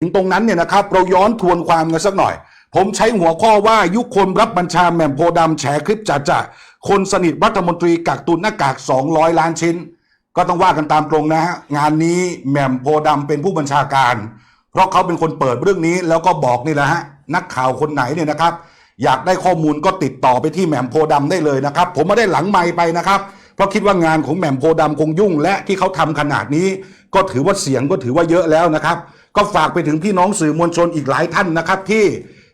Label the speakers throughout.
Speaker 1: ถึงตรงนั้นเนี่ยนะครับเราย้อนทวนความกันสักหน่อย ผมใช้หัวข้อว่ายุคคนรับบัญชาแหม่มโพธิ์ดำแฉคลิปจ่าจ่าคนสนิทรัฐมนตรีกักตุนหน้ากาก 200 ล้านชิ้น ก็ต้องว่ากันตามตรงนะฮะงานนี้แหม่มโพธิ์ดำเป็นผู้บัญชาการ เพราะเขาเป็นคนเปิดเรื่องนี้แล้วก็บอกนี่แหละฮะนักข่าวคนไหนเนี่ยนะครับ อยากได้ข้อมูลก็ติดต่อไปที่แหม่มโพธิ์ดำได้เลยนะครับ ผมไม่ได้หลังไมไปนะครับ เพราะคิดว่างานของแหม่มโพธิ์ดำคงยุ่ง และที่เขาทำขนาดนี้ ก็ถือว่าเสียงก็ถือว่าเยอะแล้วนะครับ ก็ฝากไปถึงพี่น้องสื่อมวลชนอีกหลายท่านนะครับ ที่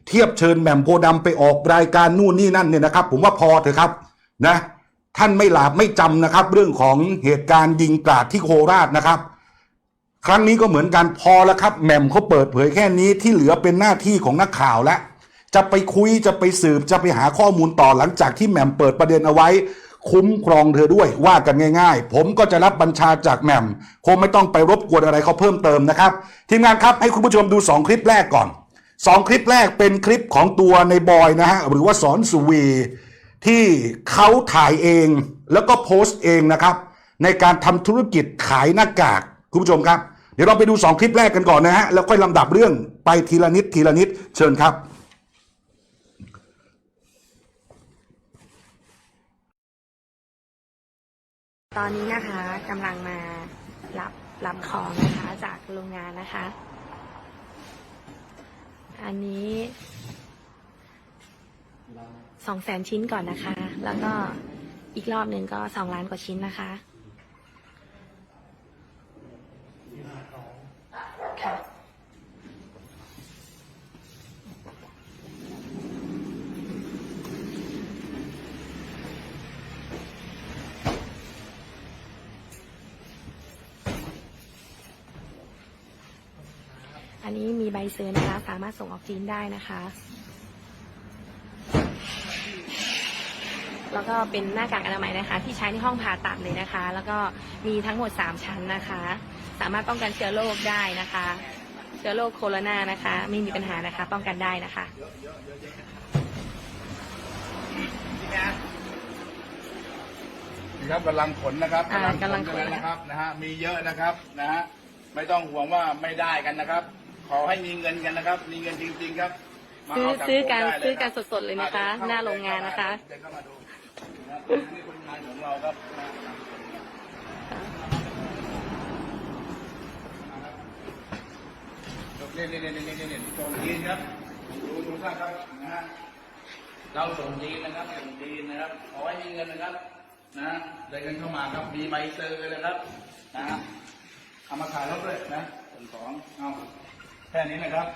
Speaker 1: เทียบเชิญแหม่มโพธิ์ดำไปออกรายการนู่นนี่นั่นเนี่ยนะครับ ผมว่าพอเถอะครับนะท่านไม่หลาบไม่จำนะครับ เรื่องของเหตุการณ์ยิงกราดที่โคราชนะครับ ครั้งนี้ก็เหมือนกันพอแล้วครับแหม่มเขาเปิดเผยแค่นี้ที่เหลือเป็นหน้าที่ของนักข่าวแล้วจะไปคุยจะไปสืบจะไปหาข้อมูลต่อหลังจากที่แหม่มเปิดประเด็นเอาไว้ คุ้มครองเธอด้วยว่ากันง่าย ๆ ผมก็จะรับบัญชาจากแหม่มคงไม่ต้องไปรบกวนอะไรเขาเพิ่มเติมนะครับ ทีมงานครับให้คุณผู้ชมดู 2 คลิปแรกก่อน 2 คลิปแรกเป็นคลิปของตัวในบอยนะฮะหรือว่าสอนสุวีที่เขาถ่ายเองแล้วก็โพสต์เองนะครับ ในการทำธุรกิจขายหน้ากากคุณผู้ชมครับ เดี๋ยวเราไปดู 2 คลิปแรกกันก่อนนะฮะแล้วค่อยลำดับเรื่องไปทีละนิดทีละนิดเชิญครับ
Speaker 2: ตอนนี้นะคะกำลังมารับรับของนะคะจากโรงงานนะคะ อันนี้สองแสนชิ้นก่อนนะคะ แล้วก็อีกรอบหนึ่งก็สองล้านกว่าชิ้นนะคะ นนี้มีใบเซอร์นะคะ สามารถส่งออกจีนได้นะคะ แล้วก็เป็นหน้ากากอนามัยนะคะ ที่ใช้ในห้องผ่าตัดเลยนะคะ แล้วก็มีทั้งหมด 3 ชั้นนะคะ สามารถป้องกันเชื้อโรคได้นะคะ เชื้อโรคโคโรนานะคะ ไม่มีปัญหานะคะ ป้องกันได้นะคะ
Speaker 3: นี่ครับกำลังขนนะครับ
Speaker 2: อ่ากำลังขน
Speaker 3: กันแล้วนะครับนะฮะมีเยอะนะครับนะฮะไม่ต้องห่วงว่าไม่ได้กันนะครับ ขอให้มีเงินกันนะครับ มีเงินจริง ๆ ครับมา
Speaker 2: ซื้อ
Speaker 3: เา
Speaker 2: ซื้อกัน
Speaker 3: ได้เลย
Speaker 2: ซื้อ
Speaker 3: ค
Speaker 2: กั
Speaker 3: รั
Speaker 2: น
Speaker 3: บ
Speaker 2: สดๆเลยนะคะ หน้าโรงงานนะคะ
Speaker 3: เดินเข้ามาดูนะนี่คนงานของเราครับนะนี่นี่นี่นี่นี่นี่ส่งจีนครับดูดูท่านครับนะฮะเราส่งจีนนะครับส่งจีนนะครับขอให้มีเงินนะครับ นะเดินกันเข้ามาครับมีใบเซอร์เลยครับนะเอามาขายรถด้วยนะส่วนของเอา แค่นี้นะครับ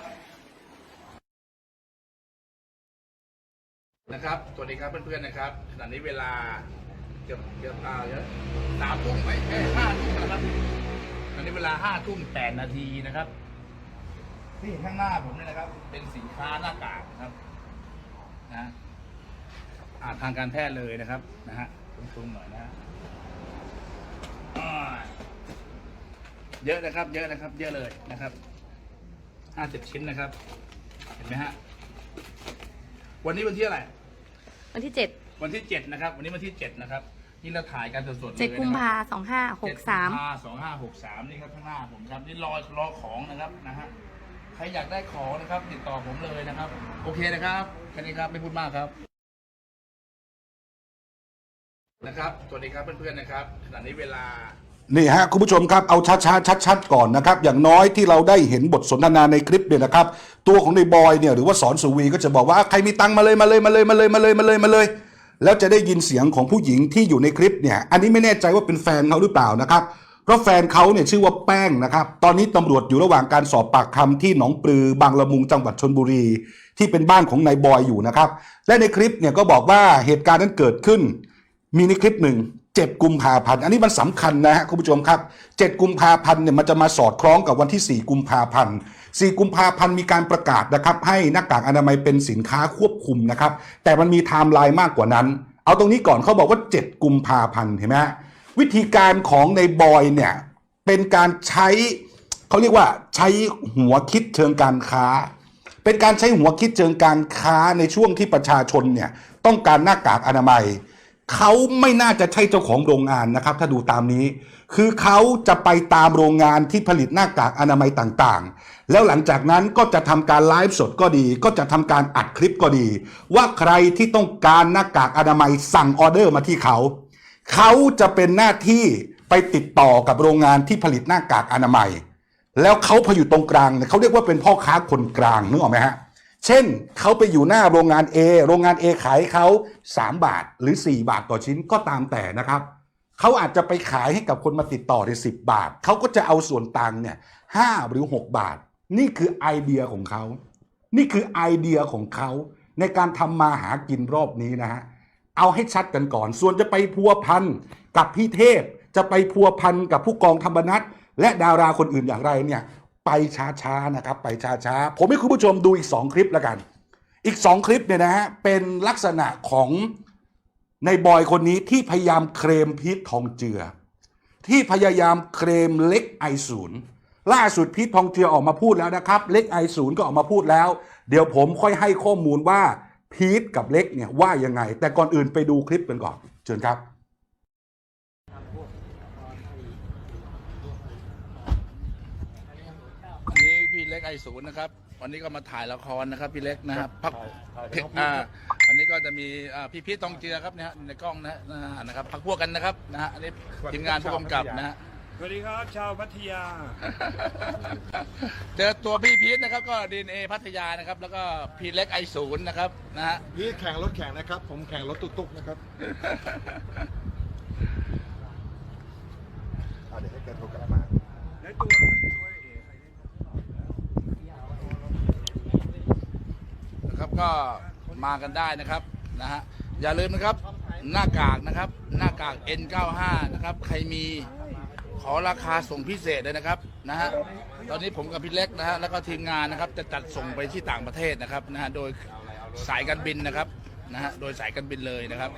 Speaker 3: นะครับสวัสดีครับเพื่อนๆนะครับขณะนี้เวลาเกือบเกือบตาเยอะสามทุ่มไปแค่ห้าทุ่มนะครับตอนนี้เวลาห้าทุ่มแปดนาทีนะครับ ที่ข้างหน้าผมเนี่ยนะครับ เป็นสินค้าหน้ากากนะครับนะอ่าทางการแพทย์เลยนะครับนะฮะซุ้มๆหน่อยนะฮะอ่าเยอะนะครับ เยอะนะครับ เยอะเลยนะครับ ห้าสิบชิ้นนะครับ เห็นไหมฮะ วันนี้วันที่อะไร
Speaker 2: วันที่เจ็ด
Speaker 3: วันที่เจ็ดนะครับ วันนี้วันที่เจ็ดนะครับ นี่เราถ่ายกันสดๆเลย
Speaker 2: เจ็ด
Speaker 3: นะครับ
Speaker 2: กุมภาสองห้าหกสาม
Speaker 3: สองห้าหกสามนี่ครับข้างหน้าผมครับ นี่รอรอของนะครับนะฮะ ใครอยากได้ของนะครับ ติดต่อผมเลยนะครับ โอเคนะครับ แค่นี้ครับ ไม่พูดมากครับนะครับ สวัสดีครับเพื่อนๆนะครับ ขณะนี้เวลา
Speaker 1: นี่ฮะคุณผู้ชมครับเอาช้าๆชัดๆก่อนนะครับ อย่างน้อยที่เราได้เห็นบทสนทนาในคลิปเนี่ยนะครับ ตัวของในบอยเนี่ยหรือว่าสอนสุวีก็จะบอกว่าใครมีตังมาเลยมาเลยมาเลยมาเลยมาเลยมาเลยมาเลย แล้วจะได้ยินเสียงของผู้หญิงที่อยู่ในคลิปเนี่ยอันนี้ไม่แน่ใจว่าเป็นแฟนเขาหรือเปล่านะครับ เพราะแฟนเขาเนี่ยชื่อว่าแป้งนะครับ ตอนนี้ตำรวจอยู่ระหว่างการสอบปากคำที่หนองปลือบางละมุงจังหวัดชนบุรี ที่เป็นบ้านของนายบอยอยู่นะครับ และในคลิปเนี่ยก็บอกว่าเหตุการณ์นั้นเกิดขึ้น มีในคลิปหนึ่ง7กุมภาพันธ์อันนี้มันสำคัญนะฮะคุณผู้ชมครับ7กุมภาพันธ์เนี่ยมันจะมาสอดคล้องกับวันที่ 4 กุมภาพันธ์4กุมภาพันธ์มีการประกาศนะครับให้หน้ากากอนามัยเป็นสินค้าควบคุมนะครับแต่มันมีไทม์ไลน์มากกว่านั้น เอาตรงนี้ก่อนเขาบอกว่า 7 กุมภาพันธ์เห็นไหมวิธีการของในบอยเนี่ยเป็นการใช้เขาเรียกว่าใช้หัวคิดเชิงการค้า เป็นการใช้หัวคิดเชิงการค้าในช่วงที่ประชาชนเนี่ยต้องการหน้ากากอนามัย เขาไม่น่าจะใช่เจ้าของโรงงานนะครับ ถ้าดูตามนี้ คือเขาจะไปตามโรงงานที่ผลิตหน้ากากอนามัยต่างๆ แล้วหลังจากนั้นก็จะทำการไลฟ์สดก็ดี ก็จะทำการอัดคลิปก็ดี ว่าใครที่ต้องการหน้ากากอนามัยสั่งออเดอร์มาที่เขา เขาจะเป็นหน้าที่ไปติดต่อกับโรงงานที่ผลิตหน้ากากอนามัย แล้วเขาพออยู่ตรงกลางเนี่ยเขาเรียกว่าเป็นพ่อค้าคนกลางนึกออกไหมฮะ เช่นเขาไปอยู่หน้าโรงงาน A โรงงาน A ขายเขา 3 บาทหรือ 4 บาทต่อชิ้นก็ตามแต่นะครับเขาอาจจะไปขายให้กับคนมาติดต่อใน 10 บาท เขาก็จะเอาส่วนต่างเนี่ยห้าหรือ 6 บาท นี่คือไอเดียของเขา นี่คือไอเดียของเขาในการทำมาหากินรอบนี้นะฮะ เอาให้ชัดกันก่อน ส่วนจะไปพัวพันกับพี่เทพ จะไปพัวพันกับผู้กองธรรมนัฐและดาราคนอื่นอย่างไรเนี่ย ไปช้าๆนะครับ ไปช้าๆผมให้คุณผู้ชมดูอีก 2 คลิปแล้วกัน อีก 2 คลิปเนี่ยนะฮะเป็นลักษณะของในบอยคนนี้ที่พยายามเคลมพีททองเจือ ที่พยายามเคลมเล็กไอศูนย์ล่าสุดพีททองเจือออกมาพูดแล้วนะครับ เล็กไอศูนย์ก็ออกมาพูดแล้ว เดี๋ยวผมค่อยให้ข้อมูลว่าพีทกับเล็กเนี่ยว่ายังไง แต่ก่อนอื่นไปดูคลิปกันก่อน เชิญครับ
Speaker 3: อันนี้พี่เล็กไอศูนย์นะครับ วันนี้ก็มาถ่ายละครนะครับพี่เล็กนะครับพักอ่าวันนี้ก็จะมีอ่าพี่พีททองเจือครับเนี่ยฮะในกล้องนะนะฮะนะครับพักพวกกันนะครับนะฮะอันนี้ทีมงานผู้กำกับนะฮะ
Speaker 4: สวัสดีครับ ชาวพัทยา
Speaker 3: เจอตัวพี่พีทนะครับ ก็ดีเอพัทยานะครับ แล้วก็พี่เล็กไอศูนย์นะครับนะฮะ
Speaker 4: พี่แข่งรถแข่งนะครับ ผมแข่งรถตุ๊กๆนะครับเดี๋ยวให้แกโทรกลับมา แล้วตัวตัวเอก
Speaker 3: นะครับ ก็มากันได้นะครับนะฮะอย่าลืมนะครับหน้ากากนะครับ หน้ากาก N95 นะครับ ใครมีขอราคาส่งพิเศษเลยนะครับนะฮะตอนนี้ผมกับพี่เล็กนะฮะแล้วก็ทีมงานนะครับจะจัดส่งไปที่ต่างประเทศนะครับนะฮะโดยสายการบินนะครับนะฮะโดยสายการบินเลยนะครับ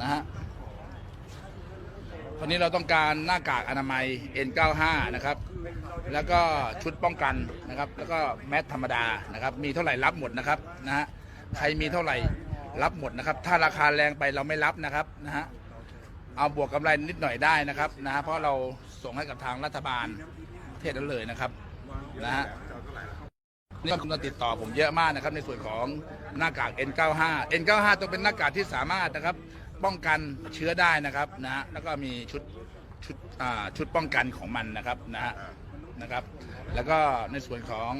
Speaker 3: นะฮะ ตอนนี้เราต้องการหน้ากากอนามัย N95 นะครับ แล้วก็ชุดป้องกันนะครับ แล้วก็แมสธรรมดานะครับ มีเท่าไหร่รับหมดนะครับนะฮะ ใครมีเท่าไหร่รับหมดนะครับ ถ้าราคาแรงไปเราไม่รับนะครับนะฮะ เอาบวกกำไรนิดหน่อยได้นะครับนะฮะ เพราะเราส่งให้กับทางรัฐบาลเทศนั้นเลยนะครับนะฮะนี่คุณติดต่อผมเยอะมากนะครับในส่วนของหน้ากาก N95 N95 ต้องเป็นหน้ากากที่สามารถนะครับ ป้องกันเชื้อได้นะครับนะฮะแล้วก็มีชุดชุดอ่าชุดป้องกันของมันนะครับนะฮะนะครับ แล้วก็ในส่วนของ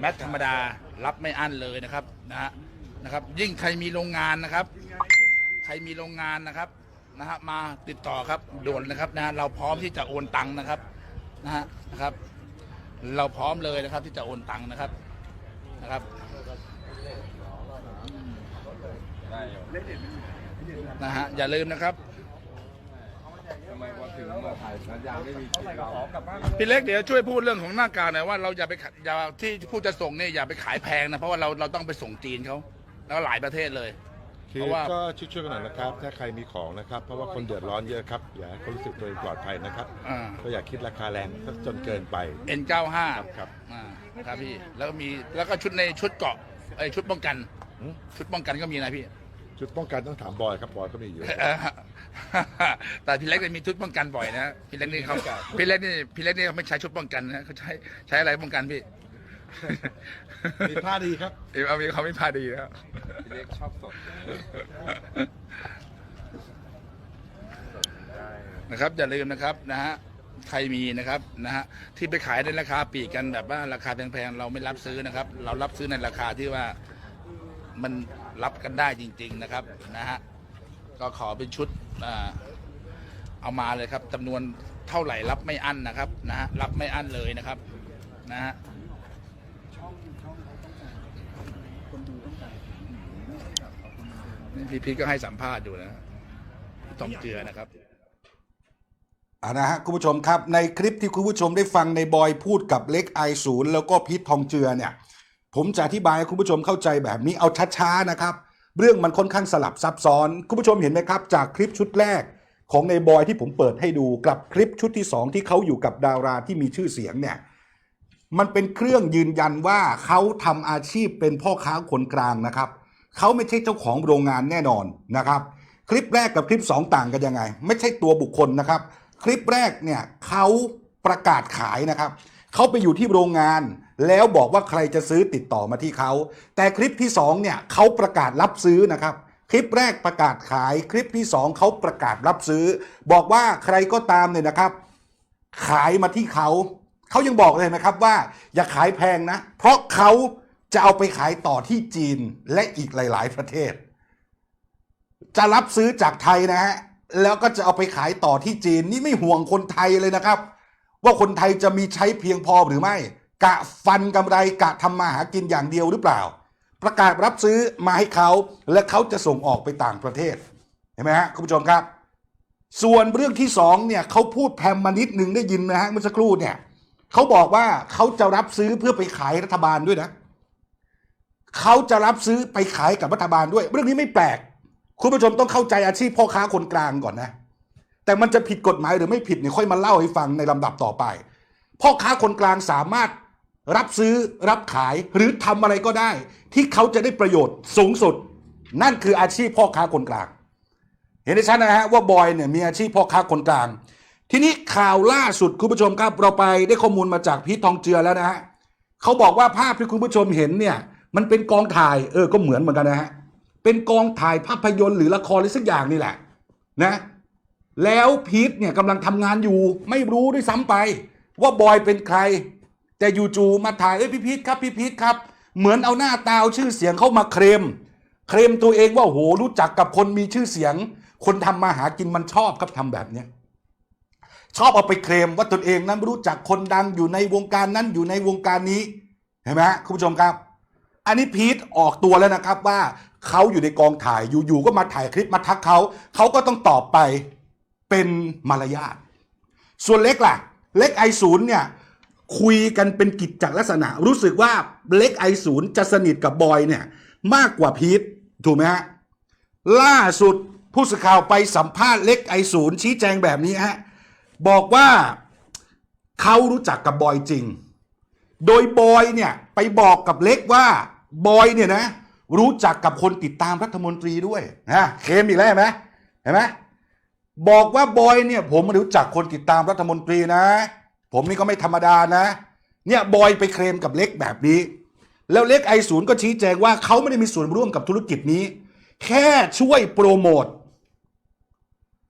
Speaker 3: แมทธรรมดารับไม่อั้นเลยนะครับนะฮะนะครับ ยิ่งใครมีโรงงานนะครับ ใครมีโรงงานนะครับนะฮะมาติดต่อครับด่วนนะครับนะฮะเราพร้อมที่จะโอนตังค์นะครับนะฮะนะครับ เราพร้อมเลยนะครับที่จะโอนตังค์นะครับนะครับ นะฮะอย่าลืมนะครับพี่เล็กเดี๋ยวช่วยพูดเรื่องของหน้ากากหน่อยว่าเราอย่าไปขายอย่าที่ผู้จะส่งเนี่ยอย่าไปขายแพงนะเพราะว่าเราเราต้องไปส่งจีนเขาแล้วหลายประเทศเลย
Speaker 4: คือ
Speaker 3: เพราะว่า
Speaker 4: ก็ช่วยๆกันหน่อยนะครับ ถ้าใครมีของนะครับ เพราะว่าคนเดือดร้อนเยอะครับ อย่าให้คนรู้สึกตัวเองปลอดภัยนะครับ
Speaker 3: อ่า
Speaker 4: ก็อย่าคิดราคาแรงจนเกินไป
Speaker 3: N95
Speaker 4: ครับ
Speaker 3: อ่าครับพี่แล้วก็มีแล้วก็ชุดในชุดเกาะไอยชุดป้องกัน
Speaker 4: หืม
Speaker 3: ชุดป้องกันก็มีนะพี่
Speaker 4: จุดป้องกันต้องถามบอยครับบอยก็มีอยู่
Speaker 3: เออแต่พี่เล็กเนี่ยมีชุดป้องกันบ่อยนะพี่เล็กนี่เขาพี่เล็กนี่พี่เล็กนี่เขาไม่ใช้ชุดป้องกันนะเขาใช้ใช้อะไรป้องกันพี่
Speaker 4: มีผ้าดีครับ
Speaker 3: เออเอามีเขาไม่พาดีแล้ว
Speaker 4: พี่เล็กชอบสด
Speaker 3: นะครับอย่าลืมนะครับนะฮะใครมีนะครับนะฮะที่ไปขายในราคาปลีกกันแบบว่าราคาแพงๆเราไม่รับซื้อนะครับ เรารับซื้อในราคาที่ว่ามัน รับกันได้จริง ๆนะครับนะฮะก็ขอเป็นชุดอเอามาเลยครับจำนวนเท่าไหร่รับไม่อั้นนะครับนะฮะรับไม่อั้นเลยนะครับนะฮะนี่พี่พีก็ให้สัมภาษณ์อยู่นะต้องเจือนะครับ
Speaker 1: อ่านะฮะคุณผู้ชมครับในคลิปที่คุณผู้ชมได้ฟังในบอยพูดกับเล็กไอศูนย์แล้วก็พีททองเจือเนี่ย ผมจะอธิบายให้คุณผู้ชมเข้าใจแบบนี้เอาช้าๆนะครับ เรื่องมันค่อนข้างสลับซับซ้อน คุณผู้ชมเห็นไหมครับ จากคลิปชุดแรกของในบอยที่ผมเปิดให้ดูกับคลิปชุดที่สองที่เขาอยู่กับดาราที่มีชื่อเสียงเนี่ยมันเป็นเครื่องยืนยันว่าเขาทำอาชีพเป็นพ่อค้าคนกลางนะครับเขาไม่ใช่เจ้าของโรงงานแน่นอนนะครับ คลิปแรกกับคลิป 2 ต่างกันยังไง ไม่ใช่ตัวบุคคลนะครับ คลิปแรกเนี่ยเขาประกาศขายนะครับเขาไปอยู่ที่โรงงาน แล้วบอกว่าใครจะซื้อติดต่อมาที่เขา แต่คลิปที่2เนี่ยเขาประกาศรับซื้อนะครับ คลิปแรกประกาศขายคลิปที่ 2เขาประกาศรับซื้อ บอกว่าใครก็ตามเนี่ยนะครับ ขายมาที่เขาเขายังบอกเลยนะครับว่าอย่าขายแพงนะ เพราะเขาจะเอาไปขายต่อที่จีนและอีกหลาย ๆ ประเทศ จะรับซื้อจากไทยนะฮะแล้วก็จะเอาไปขายต่อที่จีนนี่ไม่ห่วงคนไทยเลยนะครับ ว่าคนไทยจะมีใช้เพียงพอหรือไม่ กะฟันกำไรกะทำมาหากินอย่างเดียวหรือเปล่า ประกาศรับซื้อมาให้เขาและเขาจะส่งออกไปต่างประเทศเห็นไหมฮะคุณผู้ชมครับ ส่วนเรื่องที่สองเนี่ยเขาพูดแพมมานิดหนึ่งได้ยินนะฮะเมื่อสักครู่เนี่ยเขาบอกว่าเขาจะรับซื้อเพื่อไปขายรัฐบาลด้วยนะเขาจะรับซื้อไปขายกับรัฐบาลด้วย เรื่องนี้ไม่แปลก คุณผู้ชมต้องเข้าใจอาชีพพ่อค้าคนกลางก่อนนะ แต่มันจะผิดกฎหมายหรือไม่ผิดเนี่ยค่อยมาเล่าให้ฟังในลำดับต่อไป พ่อค้าคนกลางสามารถ รับซื้อรับขายหรือทำอะไรก็ได้ ที่เขาจะได้ประโยชน์สูงสุด นั่นคืออาชีพพ่อค้าคนกลาง เห็นได้ชัดนะฮะว่าบอยเนี่ยมีอาชีพพ่อค้าคนกลาง ทีนี้ข่าวล่าสุดคุณผู้ชมครับ เราไปได้ข้อมูลมาจากพีททองเจือแล้วนะฮะเขาบอกว่าภาพที่คุณผู้ชมเห็นเนี่ยมันเป็นกองถ่ายเออก็เหมือนเหมือนกันนะฮะเป็นกองถ่ายภาพยนตร์หรือละครหรือสักอย่างนี่แหละนะแล้วพีทเนี่ยกำลังทำงานอยู่ไม่รู้ด้วยซ้ำไป ว่าบอยเป็นใคร แต่อยู่จูมาถ่ายเอ้ยพี่พีทครับพี่พีทครับ เหมือนเอาหน้าตาเอาชื่อเสียงเข้ามาเคลมเคลมตัวเองว่าโหรู้จักกับคนมีชื่อเสียง คนทำมาหากินมันชอบครับทำแบบเนี้ยชอบเอาไปเคลมว่าตนเองนั้นรู้จักคนดังอยู่ในวงการนั้นอยู่ในวงการนี้เห็นไหมคุณผู้ชมครับ อันนี้พีทออกตัวแล้วนะครับว่าเขาอยู่ในกองถ่ายอยู่ๆก็มาถ่ายคลิปมาทักเขาเขาก็ต้องตอบไปเป็นมารยาทส่วนเล็กล่ะ เล็กไอศูนย์เนี่ย คุยกันเป็นกิจจลักษณะ รู้สึกว่าเล็กไอศูนย์จะสนิทกับบอยเนี่ย มากกว่าพีทถูกไหมฮะล่าสุดผู้สื่อข่าวไปสัมภาษณ์เล็กไอศูนย์ชี้แจงแบบนี้ฮะบอกว่าเขารู้จักกับบอยจริง โดยบอยเนี่ยไปบอกกับเล็กว่าบอยเนี่ยนะรู้จักกับคนติดตามรัฐมนตรีด้วยนะเคมอีกแล้วเห็นไหมเห็นไหมบอกว่าบอยเนี่ยผมรู้จักคนติดตามรัฐมนตรีนะ ผมนี่ก็ไม่ธรรมดานะ เนี่ยบอยไปเคลมกับเล็กแบบนี้ แล้วเล็กไอศูนย์ก็ชี้แจงว่าเขาไม่ได้มีส่วนร่วมกับธุรกิจนี้ แค่ช่วยโปรโมท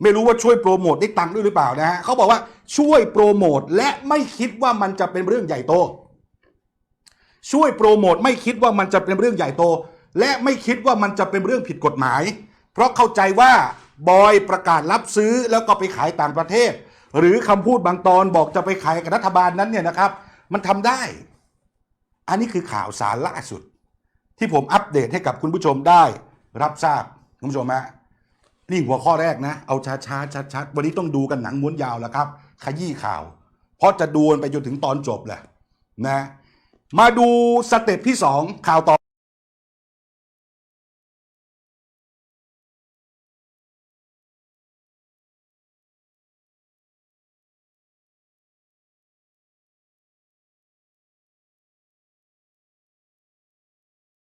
Speaker 1: ไม่รู้ว่าช่วยโปรโมทได้ตังค์ด้วยหรือเปล่านะฮะเขาบอกว่าช่วยโปรโมทและไม่คิดว่ามันจะเป็นเรื่องใหญ่โต ช่วยโปรโมทไม่คิดว่ามันจะเป็นเรื่องใหญ่โต และไม่คิดว่ามันจะเป็นเรื่องผิดกฎหมาย เพราะเข้าใจว่าบอยประกาศรับซื้อแล้วก็ไปขายต่างประเทศ หรือคำพูดบางตอนบอกจะไปขายกับรัฐบาลนั้นเนี่ยนะครับ มันทำได้ อันนี้คือข่าวสารล่าสุด ที่ผมอัปเดตให้กับคุณผู้ชมได้ รับทราบคุณผู้ชมฮะนี่หัวข้อแรกนะ เอาช้าช้าชัดชัดวันนี้ต้องดูกันหนังม้วนยาวแล้วครับ ขยี้ข่าว เพราะจะดูนไปจนถึงตอนจบแหละนะ มาดูสเต็ปที่สองข่าวต่อ